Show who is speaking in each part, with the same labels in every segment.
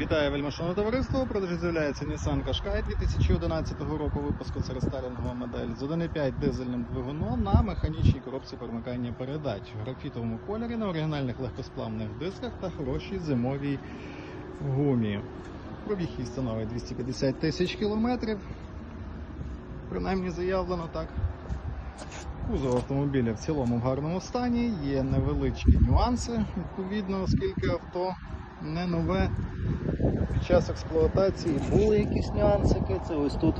Speaker 1: Вітаю вельмишановне товариство. Продажі з'являється Nissan Qashqai 2011 року випуску. Це рестайлінгова модель з 1,5 дизельним двигуном на механічній коробці перемикання передач в графітовому кольорі на оригінальних легкосплавних дисках та хорошій зимовій гумі. Пробіг її становить 250 тисяч кілометрів. Принаймні заявлено так. Кузов автомобіля в цілому в гарному стані, є невеличкі нюанси, відповідно, оскільки авто не нове. Під час експлуатації були якісь нюансики. Це ось тут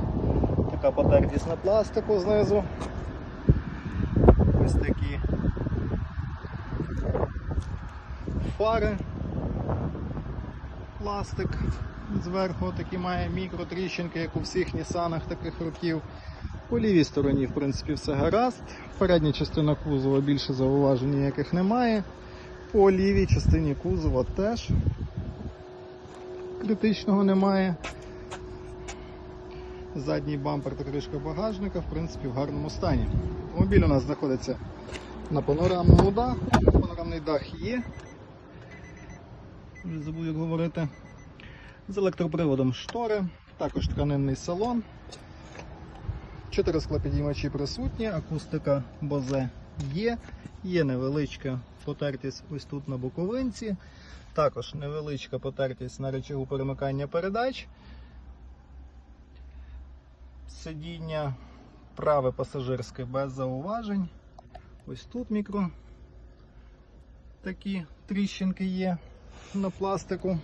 Speaker 1: така потертість на пластику знизу. Ось такі фари. Пластик зверху такі має мікротріщинки, як у всіх Нісанах таких років. По лівій стороні, в принципі, все гаразд. Передня частина кузова більше зауважень ніяких немає. По лівій частині кузова теж критичного немає. Задній бампер та кришка багажника, в принципі, в гарному стані. Автомобіль у нас знаходиться на панорамному даху. Панорамний дах є. Вже забув, як говорити. З електроприводом штори, також тканинний салон. Чотири склопідіймачі присутні, акустика Бозе є. Є невеличка потертість ось тут на боковинці. Також невеличка потертість на речагу перемикання передач. Сидіння праве пасажирське без зауважень. Ось тут мікро такі тріщинки є на пластику.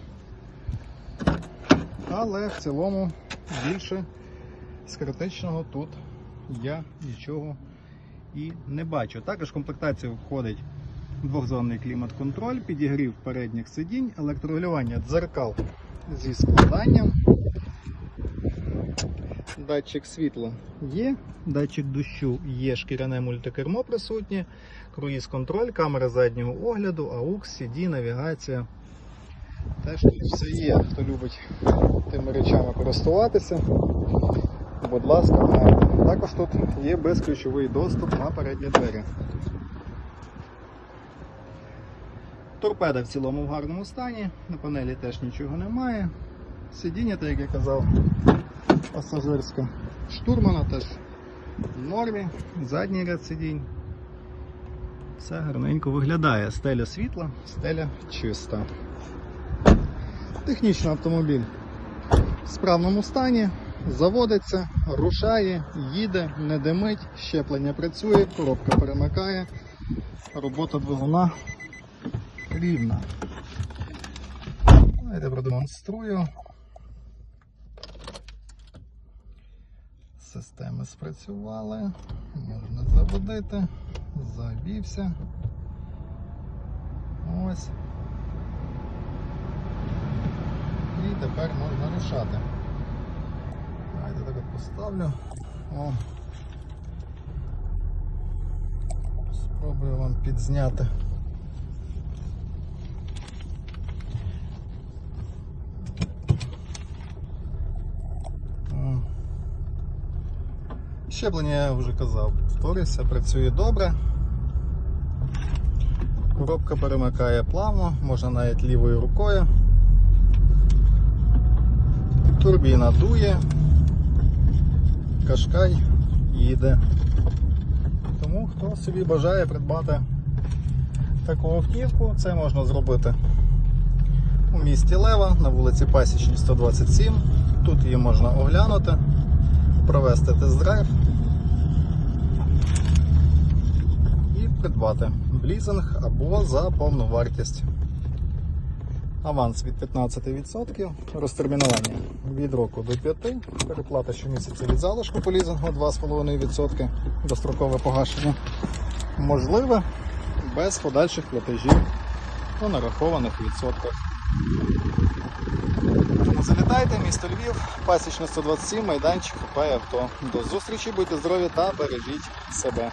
Speaker 1: Але в цілому більше з критичного тут я нічого і не бачу. Також в комплектацію входить двохзонний клімат-контроль, підігрів передніх сидінь, електрорегулювання дзеркал зі складанням. Датчик світла є, датчик дощу є, шкіряне мультикермо присутнє, круїз-контроль, камера заднього огляду, AUX, CD, навігація. Теж тут все є. Хто любить тими речами користуватися, будь ласка. Також тут є безключовий доступ на передні двері. Торпеда в цілому в гарному стані, на панелі теж нічого немає. Сидіння, так як я казав, пасажирське. Штурмана теж в нормі, задній ряд сидінь. Все гарненько виглядає. Стеля світла, стеля чиста. Технічно автомобіль в справному стані, заводиться, рушає, їде, не димить, щеплення працює, коробка перемикає, робота двигуна рівна. Давайте продемонструю. Системи спрацювали, можна заводити, завівся. Ось. І тепер можна рушати. Давайте так от поставлю. О. Спробую вам підзняти. О. Щеплення я вже казав, повторюся, працює добре. Коробка перемикає плавно, можна навіть лівою рукою. Турбіна дує, кашкай їде. Тому хто собі бажає придбати таку автівку, це можна зробити у місті Лева на вулиці Пасічній 127. Тут її можна оглянути, провести тест-драйв і придбати лізинг або за повну вартість. Аванс від 15%, розтермінування від року до 5%, переплата щомісяця від залишку по лізингу 2,5%, дострокове погашення можливе без подальших платежів у нарахованих відсотках. Залітайте, місто Львів, пасічна 127, майданчик, купає авто. До зустрічі, будьте здорові та бережіть себе.